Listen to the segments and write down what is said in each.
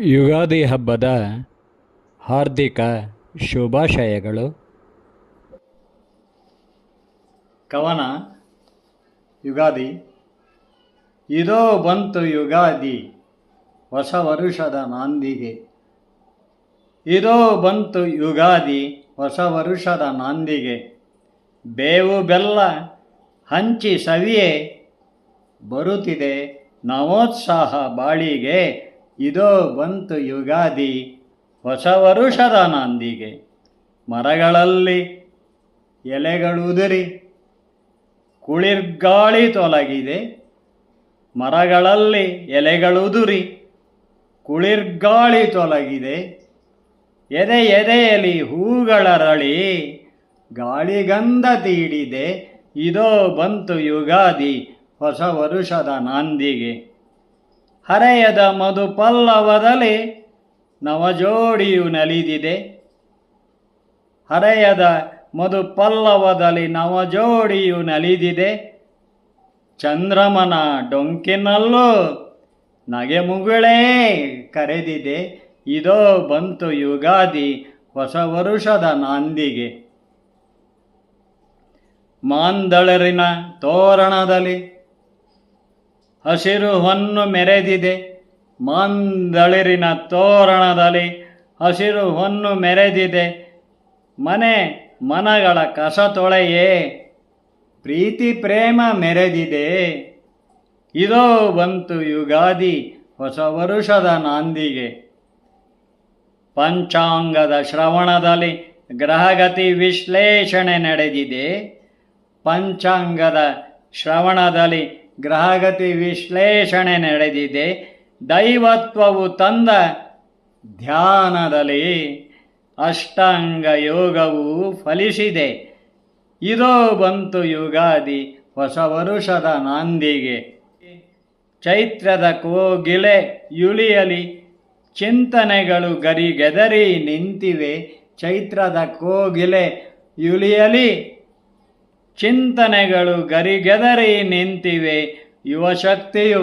ಯುಗಾದಿ ಹಬ್ಬದ ಹಾರ್ದಿಕ ಶುಭಾಶಯಗಳು. ಕವನ, ಯುಗಾದಿ. ಇದೋ ಬಂತು ಯುಗಾದಿ, ಹೊಸ ವರುಷದ ನಾಂದಿಗೆ. ಇದೋ ಬಂತು ಯುಗಾದಿ, ಹೊಸ ವರುಷದ ನಾಂದಿಗೆ. ಬೇವು ಬೆಲ್ಲ ಹಂಚಿ ಸವಿಯೇ ಬರುತ್ತಿದೆ. ನವೋತ್ಸಾಹ ಬಾಳಿಗೆ ಇದೋ ಬಂತು ಯುಗಾದಿ ಹೊಸ ವರುಷದ ನಾಂದಿಗೆ ಮರಗಳಲ್ಲಿ ಎಲೆಗಳುದುರಿ, ಕುಳಿರ್ಗಾಳಿ ತೊಲಗಿದೆ. ಮರಗಳಲ್ಲಿ ಎಲೆಗಳುದುರಿ, ಕುಳಿರ್ಗಾಳಿ ತೊಲಗಿದೆ. ಎದೆ ಎದೆಯಲ್ಲಿ ಹೂಗಳರಳಿ ಗಾಳಿಗಂಧ ತೀಡಿದೆ. ಇದೋ ಬಂತು ಯುಗಾದಿ ಹೊಸ ವರುಷದ ನಾಂದಿಗೆ. ಹರೆಯದ ಮಧು ಪಲ್ಲವದಲ್ಲಿ ನವಜೋಡಿಯು ನಲಿದಿದೆ. ಹರೆಯದ ಮಧು ಪಲ್ಲವದಲ್ಲಿ ನವಜೋಡಿಯು ನಲಿದಿದೆ. ಚಂದ್ರಮನ ಡೊಂಕಿನಲ್ಲೂ ನಗೆ ಮುಗುಳೇ ಕರೆದಿದೆ. ಇದೋ ಬಂತು ಯುಗಾದಿ ಹೊಸ ವರುಷದ ನಾಂದಿಗೆ. ಮಾಂದಳರಿನ ತೋರಣದಲ್ಲಿ ಹಸಿರು ಹೊನ್ನು ಮೆರೆದಿದೆ. ಮಾಂದಳಿರಿನ ತೋರಣದಲ್ಲಿ ಹಸಿರು ಹೊನ್ನು ಮೆರೆದಿದೆ. ಮನೆ ಮನಗಳ ಕಸ ತೊಳೆಯೇ ಪ್ರೀತಿ ಪ್ರೇಮ ಮೆರೆದಿದೆ. ಇದೋ ಬಂತು ಯುಗಾದಿ ಹೊಸ ವರುಷದ ನಾಂದಿಗೆ. ಪಂಚಾಂಗದ ಶ್ರವಣದಲ್ಲಿ ಗ್ರಹಗತಿ ವಿಶ್ಲೇಷಣೆ ನಡೆದಿದೆ. ಪಂಚಾಂಗದ ಶ್ರವಣದಲ್ಲಿ ಗ್ರಹಗತಿ ವಿಶ್ಲೇಷಣೆ ನಡೆದಿದೆ. ದೈವತ್ವವು ತಂದ ಧ್ಯಾನದಲ್ಲಿ ಅಷ್ಟಾಂಗ ಯೋಗವು ಫಲಿಸಿದೆ. ಇದೋ ಬಂತು ಯುಗಾದಿ ಹೊಸ ವರುಷದ ನಾಂದಿಗೆ. ಚೈತ್ರದ ಕೋಗಿಲೆ ಯುಳಿಯಲಿ ಚಿಂತನೆಗಳು ಗರಿಗೆದರಿ ನಿಂತಿವೆ. ಚೈತ್ರದ ಕೋಗಿಲೆ ಯುಳಿಯಲಿ ಚಿಂತನೆಗಳು ಗರಿಗೆದರಿ ನಿಂತಿವೆ. ಯುವಶಕ್ತಿಯು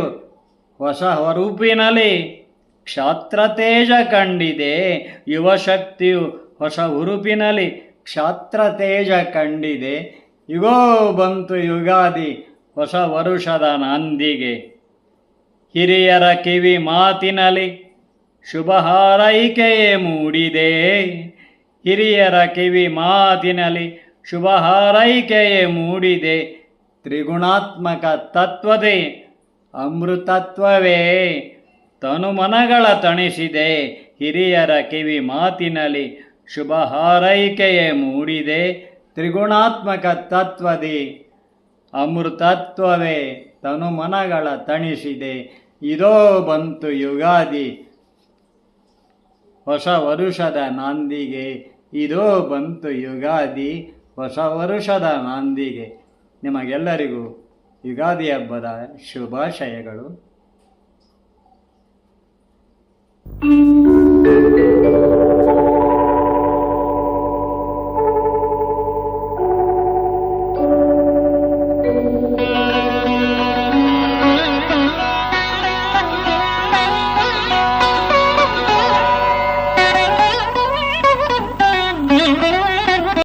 ಹೊಸ ಹುರುಪಿನಲ್ಲಿ ಕ್ಷಾತ್ರತೇಜ ಕಂಡಿದೆ. ಯುವಶಕ್ತಿಯು ಹೊಸ ಹುರುಪಿನಲ್ಲಿ ಕ್ಷಾತ್ರತೇಜ ಕಂಡಿದೆ. ಇಗೋ ಬಂತು ಯುಗಾದಿ ಹೊಸ ವರುಷದ ನಂದಿಗೆ. ಹಿರಿಯರ ಕಿವಿ ಮಾತಿನಲ್ಲಿ ಶುಭ ಹಾರೈಕೆಯೇ ಮೂಡಿದೆ. ಹಿರಿಯರ ಕಿವಿ ಮಾತಿನಲ್ಲಿ ಶುಭ ಹಾರೈಕೆಯೇ ಮೂಡಿದೆ. ತ್ರಿಗುಣಾತ್ಮಕ ತತ್ವದೇ ಅಮೃತತ್ವವೇ. ತನುಮನಗಳ ತಣಿಸಿದೆ. ಹಿರಿಯರ ಕಿವಿ ಮಾತಿನಲ್ಲಿ ಶುಭ ಹಾರೈಕೆಯೇ ಮೂಡಿದೆ. ತ್ರಿಗುಣಾತ್ಮಕ ತತ್ವದಿ ಅಮೃತತ್ವವೇ. ತನುಮನಗಳ ತಣಿಸಿದೆ. ಇದೋ ಬಂತು ಯುಗಾದಿ ಹೊಸ ವರುಷದ ನಾಂದಿಗೆ. ಇದೋ ಬಂತು ಯುಗಾದಿ ಹೊಸ ವರುಷದ ನಾಂದಿಗೆ ನಿಮಗೆಲ್ಲರಿಗೂ ಯುಗಾದಿ ಹಬ್ಬದ ಶುಭಾಶಯಗಳು.